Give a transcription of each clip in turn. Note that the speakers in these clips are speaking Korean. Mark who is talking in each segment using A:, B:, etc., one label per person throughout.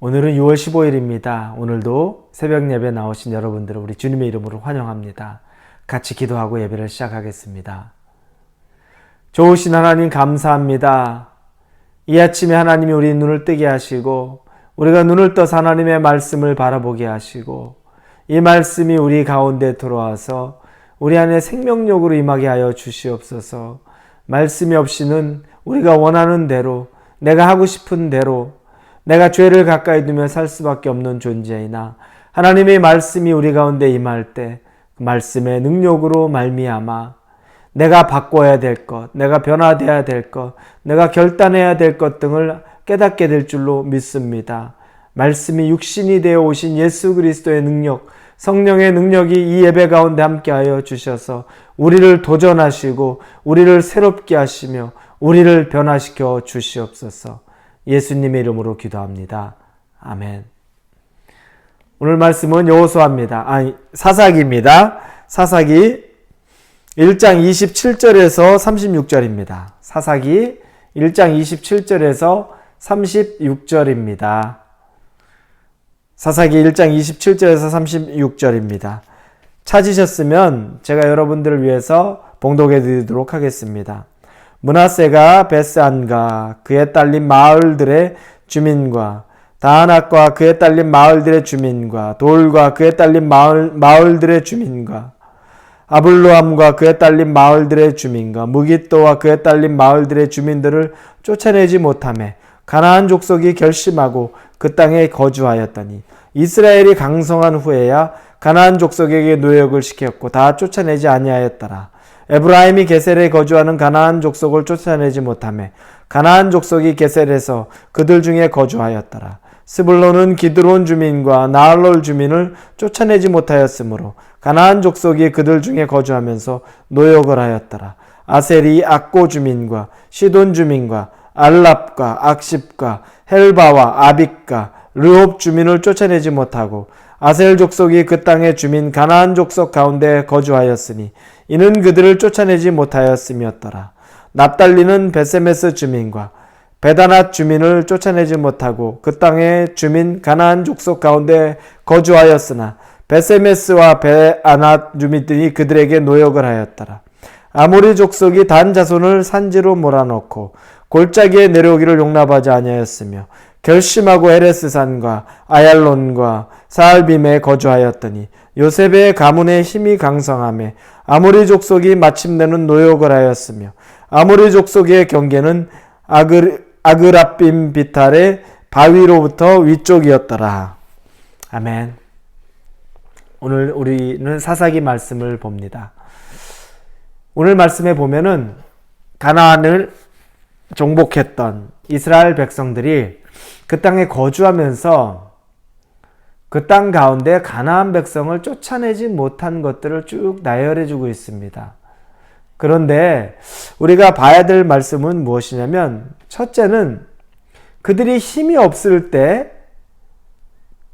A: 오늘은 6월 15일입니다. 오늘도 새벽 예배 나오신 여러분들을 우리 주님의 이름으로 환영합니다. 같이 기도하고 예배를 시작하겠습니다. 좋으신 하나님 감사합니다. 이 아침에 하나님이 우리 눈을 뜨게 하시고 우리가 눈을 떠서 하나님의 말씀을 바라보게 하시고 이 말씀이 우리 가운데 들어와서 우리 안에 생명력으로 임하게 하여 주시옵소서. 말씀이 없이는 우리가 원하는 대로 내가 하고 싶은 대로 내가 죄를 가까이 두며 살 수밖에 없는 존재이나 하나님의 말씀이 우리 가운데 임할 때 그 말씀의 능력으로 말미암아 내가 바꿔야 될 것, 내가 변화돼야 될 것, 내가 결단해야 될 것 등을 깨닫게 될 줄로 믿습니다. 말씀이 육신이 되어 오신 예수 그리스도의 능력, 성령의 능력이 이 예배 가운데 함께하여 주셔서 우리를 도전하시고 우리를 새롭게 하시며 우리를 변화시켜 주시옵소서. 예수님의 이름으로 기도합니다. 아멘. 오늘 말씀은 여호수아입니다. 아니 사사기입니다. 사사기 1장 27절에서 36절입니다. 사사기 1장 27절에서 36절입니다. 사사기 1장 27절에서 36절입니다. 찾으셨으면 제가 여러분들을 위해서 봉독해 드리도록 하겠습니다. 문하세가 베스안과 그에 딸린 마을들의 주민과 다하낙과 그에 딸린 마을들의 주민과 돌과 그에 딸린 마을, 마을들의 주민과 아블로함과 그에 딸린 마을들의 주민과 무기또와 그에 딸린 마을들의 주민들을 쫓아내지 못함에 가나안 족속이 결심하고 그 땅에 거주하였더니 이스라엘이 강성한 후에야 가나안 족속에게 노역을 시켰고 다 쫓아내지 아니하였더라. 에브라임이 게셀에 거주하는 가나안 족속을 쫓아내지 못함에 가나안 족속이 게셀에서 그들 중에 거주하였더라. 스불론은 기드론 주민과 나알롤 주민을 쫓아내지 못하였으므로 가나안 족속이 그들 중에 거주하면서 노역을 하였더라. 아셀이 악고 주민과 시돈 주민과 알랍과 악십과 헬바와 아빅과 르홉 주민을 쫓아내지 못하고 아셀 족속이 그 땅의 주민 가나안 족속 가운데 거주하였으니 이는 그들을 쫓아내지 못하였음이었더라. 납달리는 베세메스 주민과 베다낫 주민을 쫓아내지 못하고 그 땅의 주민 가나안 족속 가운데 거주하였으나 베세메스와 베아낫 주민들이 그들에게 노역을 하였더라. 아모리 족속이 단 자손을 산지로 몰아넣고 골짜기에 내려오기를 용납하지 아니하였으며 결심하고 헤레스산과 아얄론과 사알빔에 거주하였더니 요셉의 가문의 힘이 강성함에 아모리 족속이 마침내는 노역을 하였으며 아모리 족속의 경계는 아그, 아그라빔 비탈의 바위로부터 위쪽이었더라. 아멘. 오늘 우리는 사사기 말씀을 봅니다. 오늘 말씀에 보면은 가나안을 정복했던 이스라엘 백성들이 그 땅에 거주하면서 그 땅 가운데 가나안 백성을 쫓아내지 못한 것들을 쭉 나열해 주고 있습니다. 그런데 우리가 봐야 될 말씀은 무엇이냐면 첫째는 그들이 힘이 없을 때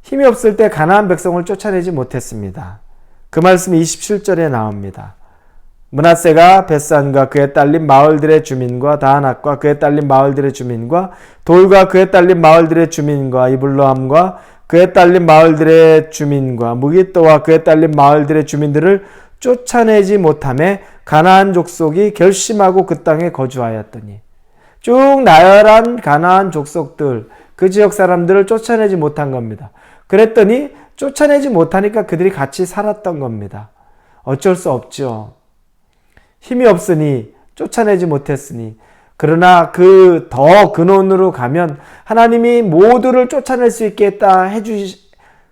A: 힘이 없을 때 가나안 백성을 쫓아내지 못했습니다. 그 말씀이 27절에 나옵니다. 문하세가 벳산과 그에 딸린 마을들의 주민과 다하낙과 그에 딸린 마을들의 주민과 돌과 그에 딸린 마을들의 주민과 이블로함과 그에 딸린 마을들의 주민과 무기또와 그에 딸린 마을들의 주민들을 쫓아내지 못함에 가나안 족속이 결심하고 그 땅에 거주하였더니 쭉 나열한 가나안 족속들 그 지역 사람들을 쫓아내지 못한 겁니다. 그랬더니 쫓아내지 못하니까 그들이 같이 살았던 겁니다. 어쩔 수 없죠. 힘이 없으니 쫓아내지 못했으니 그러나 그 더 근원으로 가면 하나님이 모두를 쫓아낼 수 있겠다 해주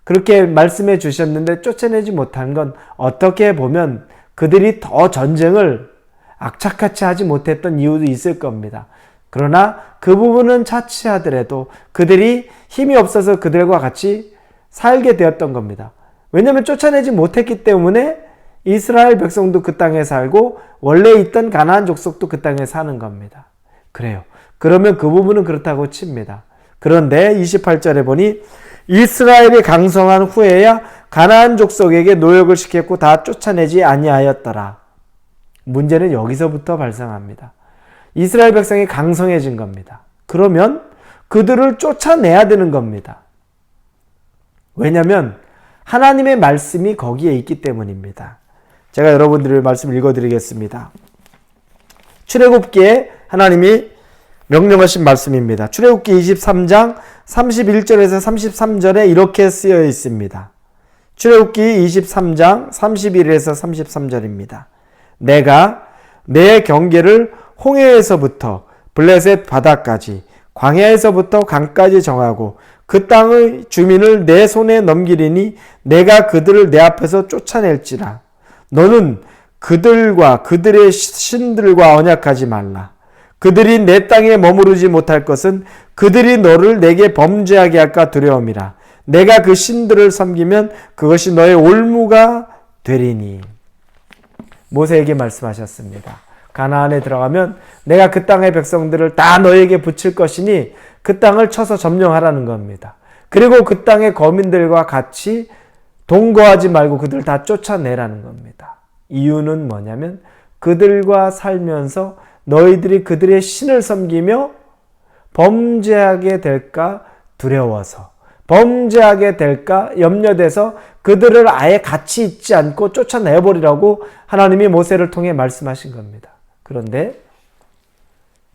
A: 그렇게 말씀해 주셨는데 쫓아내지 못한 건 어떻게 보면 그들이 더 전쟁을 악착같이 하지 못했던 이유도 있을 겁니다. 그러나 그 부분은 차치하더라도 그들이 힘이 없어서 그들과 같이 살게 되었던 겁니다. 왜냐하면 쫓아내지 못했기 때문에 이스라엘 백성도 그 땅에 살고 원래 있던 가나안 족속도 그 땅에 사는 겁니다. 그래요. 그러면 그 부분은 그렇다고 칩니다. 그런데 28절에 보니 이스라엘이 강성한 후에야 가나안 족속에게 노역을 시켰고 다 쫓아내지 아니하였더라. 문제는 여기서부터 발생합니다. 이스라엘 백성이 강성해진 겁니다. 그러면 그들을 쫓아내야 되는 겁니다. 왜냐하면 하나님의 말씀이 거기에 있기 때문입니다. 제가 여러분들의 말씀을 읽어드리겠습니다. 출애굽기에 하나님이 명령하신 말씀입니다. 출애굽기 23장 31절에서 33절에 이렇게 쓰여 있습니다. 출애굽기 23장 31에서 33절입니다. 내가 내 경계를 홍해에서부터 블레셋 바다까지 광야에서부터 강까지 정하고 그 땅의 주민을 내 손에 넘기리니 내가 그들을 내 앞에서 쫓아낼지라 너는 그들과 그들의 신들과 언약하지 말라 그들이 내 땅에 머무르지 못할 것은 그들이 너를 내게 범죄하게 할까 두려움이라 내가 그 신들을 섬기면 그것이 너의 올무가 되리니 모세에게 말씀하셨습니다. 가나안에 들어가면 내가 그 땅의 백성들을 다 너에게 붙일 것이니 그 땅을 쳐서 점령하라는 겁니다. 그리고 그 땅의 거민들과 같이 동거하지 말고 그들 다 쫓아내라는 겁니다. 이유는 뭐냐면 그들과 살면서 너희들이 그들의 신을 섬기며 범죄하게 될까 두려워서 범죄하게 될까 염려돼서 그들을 아예 같이 있지 않고 쫓아내버리라고 하나님이 모세를 통해 말씀하신 겁니다. 그런데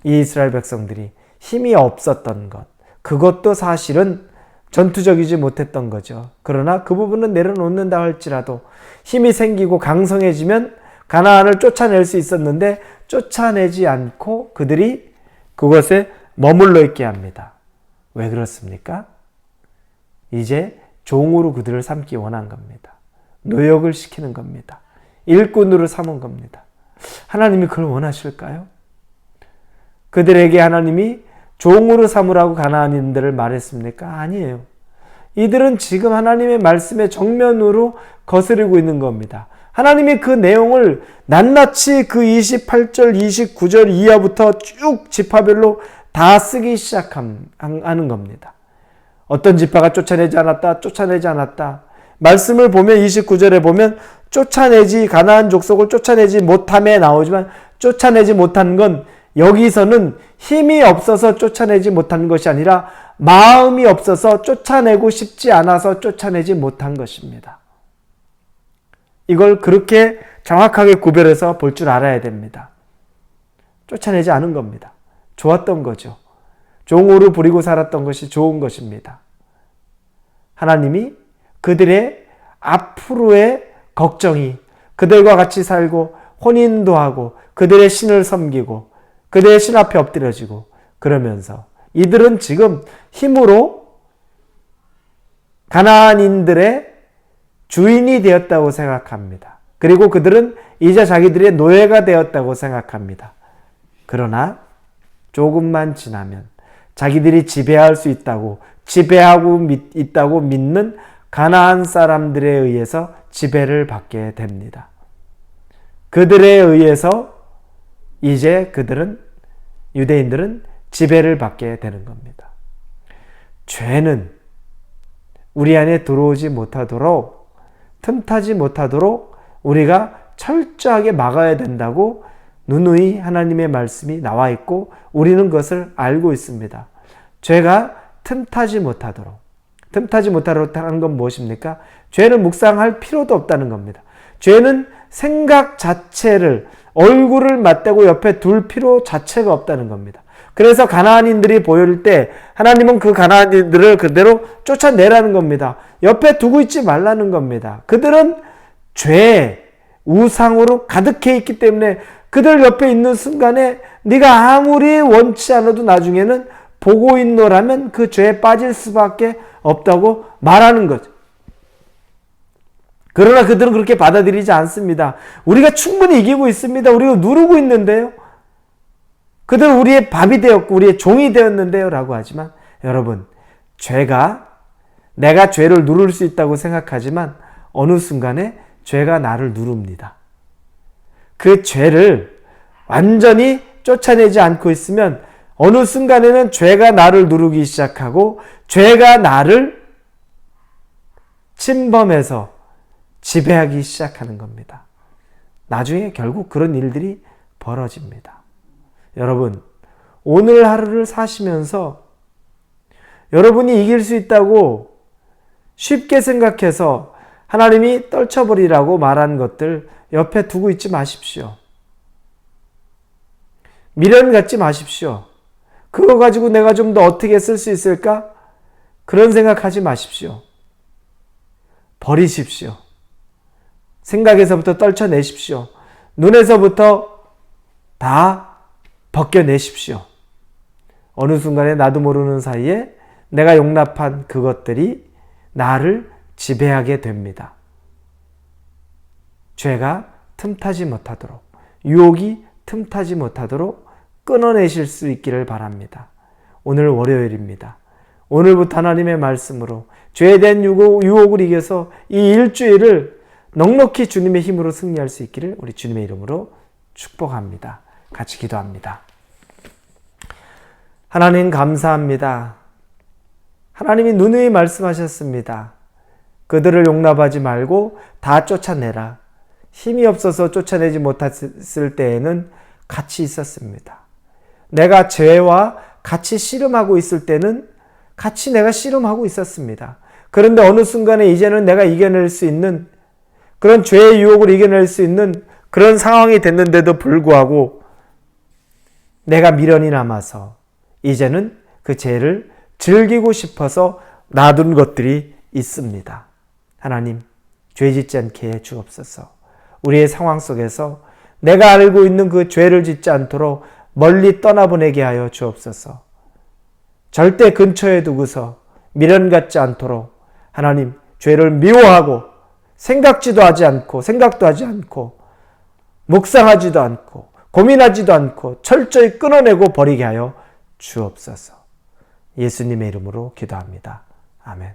A: 이 이스라엘 백성들이 힘이 없었던 것, 그것도 사실은 전투적이지 못했던 거죠. 그러나 그 부분은 내려놓는다 할지라도 힘이 생기고 강성해지면 가나안을 쫓아낼 수 있었는데 쫓아내지 않고 그들이 그것에 머물러 있게 합니다. 왜 그렇습니까? 이제 종으로 그들을 삼기 원한 겁니다. 노역을 시키는 겁니다. 일꾼으로 삼은 겁니다. 하나님이 그걸 원하실까요? 그들에게 하나님이 종으로 삼으라고 가나안인들을 말했습니까? 아니에요. 이들은 지금 하나님의 말씀에 정면으로 거스르고 있는 겁니다. 하나님이 그 내용을 낱낱이 그 28절, 29절 이하부터 쭉 지파별로 다 쓰기 시작하는 겁니다. 어떤 지파가 쫓아내지 않았다, 쫓아내지 않았다. 말씀을 보면 29절에 보면 쫓아내지 가나안 족속을 쫓아내지 못함에 나오지만 쫓아내지 못한 건 여기서는 힘이 없어서 쫓아내지 못한 것이 아니라 마음이 없어서 쫓아내고 싶지 않아서 쫓아내지 못한 것입니다. 이걸 그렇게 정확하게 구별해서 볼 줄 알아야 됩니다. 쫓아내지 않은 겁니다. 좋았던 거죠. 종으로 부리고 살았던 것이 좋은 것입니다. 하나님이 그들의 앞으로의 걱정이 그들과 같이 살고 혼인도 하고 그들의 신을 섬기고 그들의 신 앞에 엎드려지고 그러면서 이들은 지금 힘으로 가나안인들의 주인이 되었다고 생각합니다. 그리고 그들은 이제 자기들의 노예가 되었다고 생각합니다. 그러나 조금만 지나면 자기들이 지배할 수 있다고 지배하고 있다고 믿는 가나안 사람들에 의해서 지배를 받게 됩니다. 그들에 의해서 이제 그들은 유대인들은 지배를 받게 되는 겁니다. 죄는 우리 안에 들어오지 못하도록 틈타지 못하도록 우리가 철저하게 막아야 된다고 누누이 하나님의 말씀이 나와 있고 우리는 그것을 알고 있습니다. 죄가 틈타지 못하도록 틈타지 못하도록 하는 건 무엇입니까? 죄는 묵상할 필요도 없다는 겁니다. 죄는 생각 자체를 얼굴을 맞대고 옆에 둘 필요 자체가 없다는 겁니다. 그래서 가나안인들이 보일 때 하나님은 그 가나안인들을 그대로 쫓아내라는 겁니다. 옆에 두고 있지 말라는 겁니다. 그들은 죄, 우상으로 가득해 있기 때문에 그들 옆에 있는 순간에 네가 아무리 원치 않아도 나중에는 보고 있노라면 그 죄에 빠질 수밖에 없다고 말하는 거죠. 그러나 그들은 그렇게 받아들이지 않습니다. 우리가 충분히 이기고 있습니다. 우리가 누르고 있는데요. 그들은 우리의 밥이 되었고 우리의 종이 되었는데요. 라고 하지만 여러분, 죄가 내가 죄를 누를 수 있다고 생각하지만 어느 순간에 죄가 나를 누릅니다. 그 죄를 완전히 쫓아내지 않고 있으면 어느 순간에는 죄가 나를 누르기 시작하고 죄가 나를 침범해서 지배하기 시작하는 겁니다. 나중에 결국 그런 일들이 벌어집니다. 여러분, 오늘 하루를 사시면서 여러분이 이길 수 있다고 쉽게 생각해서 하나님이 떨쳐버리라고 말한 것들 옆에 두고 있지 마십시오. 미련 갖지 마십시오. 그거 가지고 내가 좀 더 어떻게 쓸 수 있을까? 그런 생각하지 마십시오. 버리십시오. 생각에서부터 떨쳐내십시오. 눈에서부터 다 벗겨내십시오. 어느 순간에 나도 모르는 사이에 내가 용납한 그것들이 나를 지배하게 됩니다. 죄가 틈타지 못하도록, 유혹이 틈타지 못하도록 끊어내실 수 있기를 바랍니다. 오늘 월요일입니다. 오늘부터 하나님의 말씀으로 죄에 대한 유혹을 이겨서 이 일주일을 넉넉히 주님의 힘으로 승리할 수 있기를 우리 주님의 이름으로 축복합니다. 같이 기도합니다. 하나님 감사합니다. 하나님이 누누이 말씀하셨습니다. 그들을 용납하지 말고 다 쫓아내라. 힘이 없어서 쫓아내지 못했을 때에는 같이 있었습니다. 내가 죄와 같이 씨름하고 있을 때는 같이 내가 씨름하고 있었습니다. 그런데 어느 순간에 이제는 내가 이겨낼 수 있는 그런 죄의 유혹을 이겨낼 수 있는 그런 상황이 됐는데도 불구하고 내가 미련이 남아서 이제는 그 죄를 즐기고 싶어서 놔둔 것들이 있습니다. 하나님, 죄 짓지 않게 해 주옵소서. 우리의 상황 속에서 내가 알고 있는 그 죄를 짓지 않도록 멀리 떠나보내게 하여 주옵소서. 절대 근처에 두고서 미련 갖지 않도록 하나님 죄를 미워하고 생각지도 하지 않고 생각도 하지 않고 묵상하지도 않고 고민하지도 않고 철저히 끊어내고 버리게 하여 주옵소서. 예수님의 이름으로 기도합니다. 아멘.